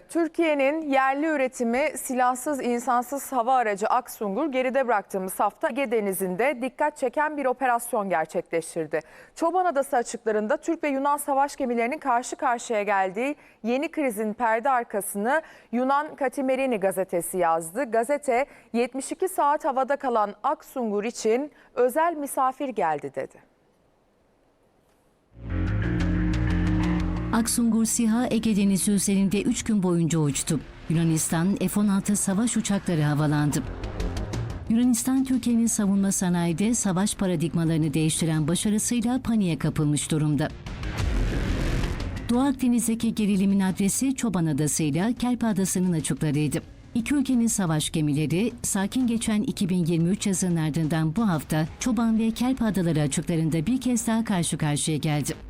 Türkiye'nin yerli üretimi silahsız insansız hava aracı Aksungur geride bıraktığımız hafta Ege Denizi'nde dikkat çeken bir operasyon gerçekleştirdi. Çoban Adası açıklarında Türk ve Yunan savaş gemilerinin karşı karşıya geldiği yeni krizin perde arkasını Yunan Katimerini gazetesi yazdı. Gazete 72 saat havada kalan Aksungur için özel misafir geldi dedi. Aksungur SİHA Ege Denizi üzerinde 3 gün boyunca uçtu. Yunanistan F-16 savaş uçakları havalandı. Yunanistan Türkiye'nin savunma sanayide savaş paradigmalarını değiştiren başarısıyla paniğe kapılmış durumda. Doğu Akdeniz'deki gerilimin adresi Çoban Adası ile Kelpe Adası'nın açıklarıydı. İki ülkenin savaş gemileri sakin geçen 2023 yazının ardından bu hafta Çoban ve Kelpe Adaları açıklarında bir kez daha karşı karşıya geldi.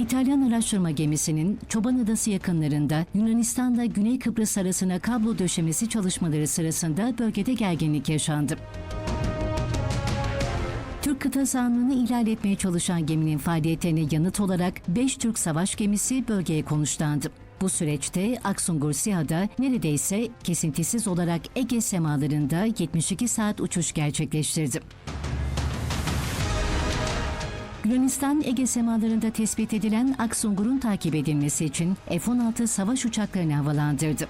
İtalyan araştırma gemisinin Çoban Adası yakınlarında Yunanistan'da Güney Kıbrıs arasına kablo döşemesi çalışmaları sırasında bölgede gerginlik yaşandı. Türk kıta sahanlığını ihlal etmeye çalışan geminin faaliyetlerine yanıt olarak 5 Türk savaş gemisi bölgeye konuşlandı. Bu süreçte Aksungur SİHA'da neredeyse kesintisiz olarak Ege semalarında 72 saat uçuş gerçekleştirdi. Yunanistan Ege semalarında tespit edilen Aksungur'un takip edilmesi için F-16 savaş uçaklarını havalandırdı.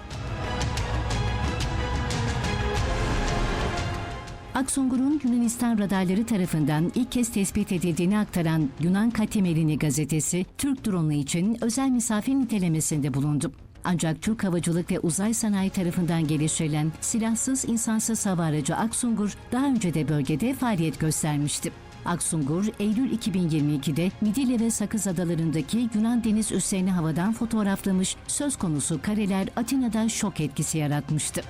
Aksungur'un Yunanistan radarları tarafından ilk kez tespit edildiğini aktaran Yunan Katimerini gazetesi, Türk dronu için özel misafir nitelemesinde bulundu. Ancak Türk Havacılık ve Uzay Sanayi tarafından geliştirilen silahsız insansız hava aracı Aksungur daha önce de bölgede faaliyet göstermişti. Aksungur, Eylül 2022'de Midilli ve Sakız Adaları'ndaki Yunan deniz üslerini havadan fotoğraflamış, söz konusu kareler Atina'da şok etkisi yaratmıştı.